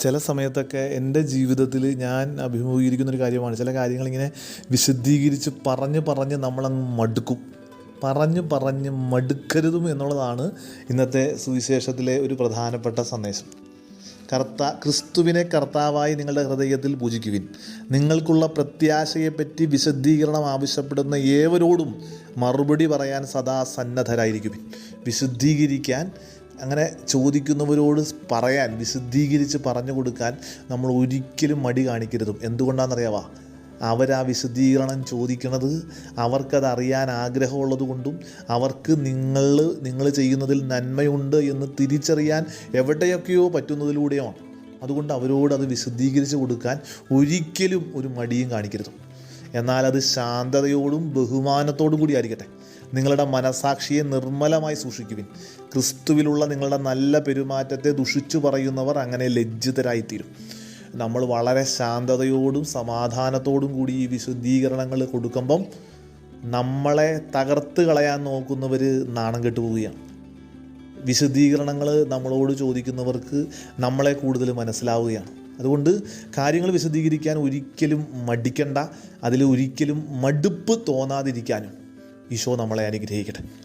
ചില സമയത്തൊക്കെ എന്റെ ജീവിതത്തിൽ ഞാൻ അഭിമുഖീകരിക്കുന്ന ഒരു കാര്യമാണ്. ചില കാര്യങ്ങളിങ്ങനെ വിശദീകരിച്ച് പറഞ്ഞ് പറഞ്ഞ് നമ്മളങ്ങ് മടുക്കും. പറഞ്ഞ് പറഞ്ഞ് മടുക്കരുതും എന്നുള്ളതാണ് ഇന്നത്തെ സുവിശേഷത്തിലെ ഒരു പ്രധാനപ്പെട്ട സന്ദേശം. കർത്ത ക്രിസ്തുവിനെ കർത്താവായി നിങ്ങളുടെ ഹൃദയത്തിൽ പൂജിക്കുവിൻ. നിങ്ങൾക്കുള്ള പ്രത്യാശയെപ്പറ്റി വിശദീകരണം ആവശ്യപ്പെടുന്ന ഏവരോടും മറുപടി പറയാൻ സദാ സന്നദ്ധരായിരിക്കുവിൻ. വിശുദ്ധീകരിക്കാൻ അങ്ങനെ ചോദിക്കുന്നവരോട് പറയാൻ വിശുദ്ധീകരിച്ച് പറഞ്ഞു കൊടുക്കാൻ നമ്മൾ ഒരിക്കലും മടി കാണിക്കരുതും. എന്തുകൊണ്ടാണെന്നറിയാവാ? അവരാ വിശദീകരണം ചോദിക്കുന്നത് അവർക്കത് അറിയാൻ ആഗ്രഹമുള്ളത് കൊണ്ടും അവർക്ക് നിങ്ങൾ നിങ്ങൾ ചെയ്യുന്നതിൽ നന്മയുണ്ട് എന്ന് തിരിച്ചറിയാൻ എവിടെയൊക്കെയോ പറ്റുന്നതിലൂടെയാണ്. അതുകൊണ്ട് അവരോട് അത് വിശദീകരിച്ച് കൊടുക്കാൻ ഒരിക്കലും ഒരു മടിയും കാണിക്കരുത്. എന്നാൽ അത് ശാന്തതയോടും ബഹുമാനത്തോടും കൂടി ആയിരിക്കട്ടെ. നിങ്ങളുടെ മനസാക്ഷിയെ നിർമ്മലമായി സൂക്ഷിക്കുവിൻ. ക്രിസ്തുവിലുള്ള നിങ്ങളുടെ നല്ല പെരുമാറ്റത്തെ ദുഷിച്ചു പറയുന്നവർ അങ്ങനെ ലജ്ജിതരായിത്തീരും. നമ്മൾ വളരെ ശാന്തതയോടും സമാധാനത്തോടും കൂടി ഈ വിശുദ്ധീകരണങ്ങൾ കൊടുക്കുമ്പം നമ്മളെ തകർത്ത് കളയാൻ നോക്കുന്നവർ നാണം കെട്ടു പോവുകയാണ്. വിശദീകരണങ്ങൾ നമ്മളോട് ചോദിക്കുന്നവർക്ക് നമ്മളെ കൂടുതൽ മനസ്സിലാവുകയാണ്. അതുകൊണ്ട് കാര്യങ്ങൾ വിശദീകരിക്കാൻ ഒരിക്കലും മടിക്കണ്ട. അതിൽ ഒരിക്കലും മടുപ്പ് തോന്നാതിരിക്കാനും ഈശോ നമ്മളെ അനുഗ്രഹിക്കട്ടെ.